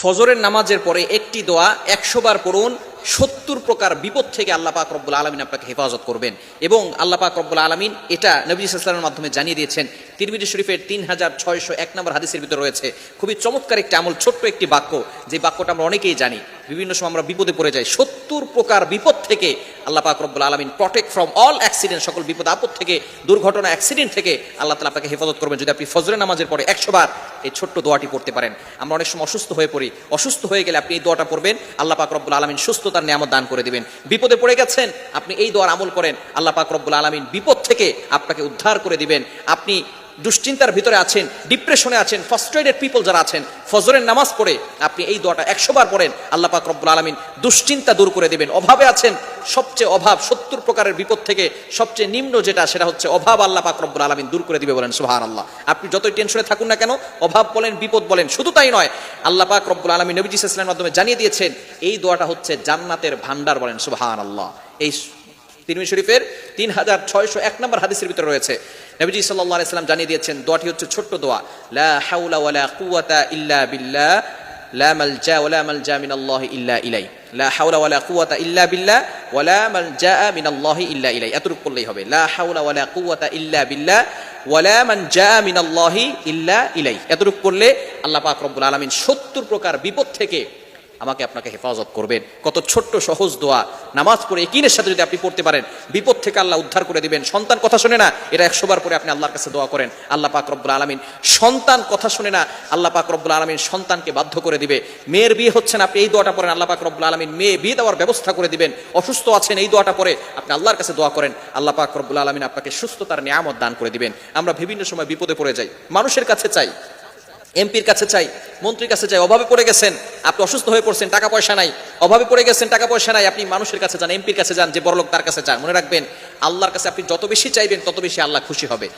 ফজরের নামাজের পরে একটি দোয়া একশোবার পড়ুন, সত্তর প্রকার বিপদ থেকে আল্লাহ পাক রব্বুল আলমিন আপনাকে হেফাজত করবেন। এবং আল্লাহ পাক রব্বুল আলমিন এটা নবী ইসলামের মাধ্যমে জানিয়ে দিয়েছেন, তিরমিজি শরীফের তিন হাজার ছয়শো এক নম্বর হাদিসের ভিতরে রয়েছে। খুবই চমৎকার একটি আমল, ছোট্ট একটি বাক্য, যে বাক্যটা আমরা অনেকেই জানি। বিভিন্ন সময় আমরা বিপদে পড়ে যাই। সত্তর প্রকার বিপদ থেকে আল্লাহ পাক রব্বুল আলমিন প্রটেক্ট ফ্রম অল অ্যাক্সিডেন্ট সকল বিপদ আপদ থেকে, দুর্ঘটনা অ্যাক্সিডেন্ট থেকে আল্লাহ তালা আপনাকে হেফাজত করবেন। যদি আপনি ফজরের নামাজের পরে একশো বার এই ছোট্ট দোয়াটি পড়তে পারেন, আমরা অনেক সময় অসুস্থ হয়ে পড়ি। অসুস্থ হয়ে গেলে আপনি এই দোয়াটা পড়বেন, আল্লাহ পাক রব্বুল আলমিন সুস্থতার নিয়ামত দান করে দিবেন। বিপদে পড়ে গেছেন, আপনি এই দোয়ার আমল করেন, আল্লাহ পাক রব্বুল আলমিন বিপদ থেকে আপনাকে উদ্ধার করে দিবেন। আপনি দুশ্চিন্তার ভিতরে আছেন ডিপ্রেশনে আছেন ফার্স্ট্রেটেড পিপল যারা আছেন, ফজরের নামাজ পড়ে আপনি এই দোয়াটা একশো বার পড়েন, আল্লাহ পাক রব্বুল আলমিন দুশ্চিন্তা দূর করে দেবেন। অভাবে আছেন, সবচেয়ে অভাব সত্তর প্রকারের বিপদ থেকে সবচেয়ে নিম্ন যেটা, সেটা হচ্ছে অভাব আল্লাহ পাক রব্বুল আলমিন দূর করে দিবে বলেন সুহান আল্লাহ আপনি যতই টেনশনে থাকুন না কেন, অভাব বলেন, বিপদ বলেন, শুধু তাই নয়, আল্লাহ পাক রব্বুল আলমিন নবীজি ইসলামের মাধ্যমে জানিয়ে দিয়েছেন, এই দোয়াটা হচ্ছে জান্নাতের ভান্ডার বলেন সুহান আল্লাহ এই তিরমি শরীফের তিন হাজার ছয়শো এক নম্বর হাদিসের ভিতরে রয়েছে। নবীজি আলাইহি সাল্লাম জানিয়ে দিয়েছেন, দোয়াটি হচ্ছে ছোট্ট দোয়া। লা হাওলা ওয়ালা কুওয়াতা ইল্লা বিল্লাহ, লা মালজা ওয়ালা মালজা মিনাল্লাহি ইল্লা ইলাই লা হাওলা ওয়ালা কুওয়াতা ইল্লা বিল্লাহ, ওয়ালা মালজা মিনাল্লাহি ইল্লা ইলাই এতটুকু পড়লেই হবে। লা হাওলা ওয়ালা কুওয়াতা ইল্লা বিল্লাহ, ওয়ালা মানজা মিনাল্লাহি ইল্লা ইলাই এতটুকু করলে আল্লাহ পাক রব্বুল আলামিন 70 প্রকার বিপদ থেকে আমাকে আপনাকে হেফাজত করবেন। কত ছোট্ট সহজ দোয়া। নামাজ পড়ে একিনের সাথে যদি আপনি পড়তে পারেন, বিপদ থেকে আল্লাহ উদ্ধার করে দিবেন। সন্তান কথা শুনে না, এটা একশো বার পরে আপনি আল্লাহর কাছে দোয়া করেন। আল্লাহ পাক রব্বুল আলমিন সন্তান কথা শুনে না, আল্লাহ পাক রব্বুল আলমিন সন্তানকে বাধ্য করে দিবে। মেয়ের বিয়ে হচ্ছে না, আপনি এই দোয়াটা পড়েন, আল্লাহ পাক রব্বুল আলমিন মেয়ে বিয়ে দেওয়ার ব্যবস্থা করে দিবেন। অসুস্থ আছেন, এই দোয়াটা পরে আপনি আল্লাহর কাছে দোয়া করেন। আল্লাহ পাক রব্বুল আলমিন আপনাকে সুস্থতার নিয়ামত দান করে দিবেন। আমরা বিভিন্ন সময় বিপদে পড়ে যাই। মানুষের কাছে চাই এমপির কাছে চাই, মন্ত্রীর কাছে চাই, অভাবে পড়ে গেছেন, আপনি অসুস্থ হয়ে পড়ছেন, টাকা পয়সা নাই, অভাবে পড়ে গেছেন, টাকা পয়সা নাই, আপনি মানুষের কাছে যান, এমপির কাছে যান, যে বড়লোক তার কাছে যান, মনে রাখবেন, আল্লাহর কাছে আপনি যত বেশি চাইবেন, তত বেশি আল্লাহ খুশি হবে।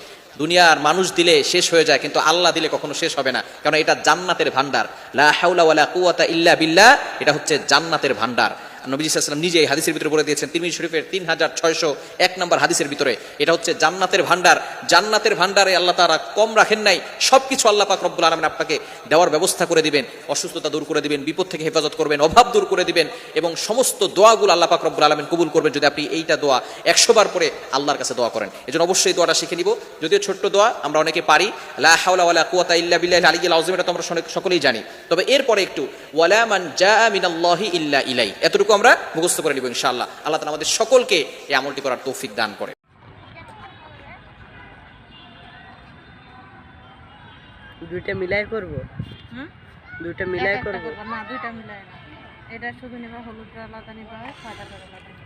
দুনিয়ার মানুষ দিলে শেষ হয়ে যায়, কিন্তু আল্লাহ দিলে কখনো শেষ হবে না, কারণ এটা জান্নাতের ভান্ডার লা হাওলা ওয়ালা কুওয়াতা ইল্লা বিল্লাহ, এটা হচ্ছে জান্নাতের ভান্ডার নবী সাল্লাম নিজে এই হাদিসের ভিতরে বলে দিয়েছেন, তিরমিজি শরীফের তিন হাজার ছয়শো এক নম্বর হাদিসের ভিতরে, এটা হচ্ছে জান্নাতের ভান্ডার জান্নাতের ভান্ডারে আল্লাহ তারা কম রাখেন নাই, সবকিছু আল্লাহ পাক রব্বুল আলমিন আপনাকে দেওয়ার ব্যবস্থা করে দিবেন, অসুস্থতা দূর করে দিবেন, বিপদ থেকে হেফাজত করবেন, অভাব দূর করে দিবেন, এবং সমস্ত দোয়াগুলো আল্লাহ পাক রব্বুল আলমিন কবুল করবেন যদি আপনি এইটা দোয়া একশো বার পরে আল্লাহর কাছে দোয়া করেন। এই জন্য অবশ্যই দোয়াটা শিখে নিব। যদিও ছোট্ট দোয়া, আমরা অনেকে পারি, লা হাওলা কুওয়াতা ইল্লা বিল্লাহ আলিয়্যিল আযীম, এটা তো আমরা সকলেই জানি। তবে এরপরে একটু, ওয়ালা মান জাআ মিনাল্লাহি ইল্লা ইলাই এতটুকু আমরা মুখস্থ করে নিব ইনশাআল্লাহ। আল্লাহ তাআলা আমাদের সকলকে এই আমলটি করার তৌফিক দান করে। দুইটা মিলাই করব? হুম? দুইটা মিলাই করব? না দুইটা মিলাই না। এটা শুধু নেবা হলুদটা আলাদা নেবা সাদাটা আলাদা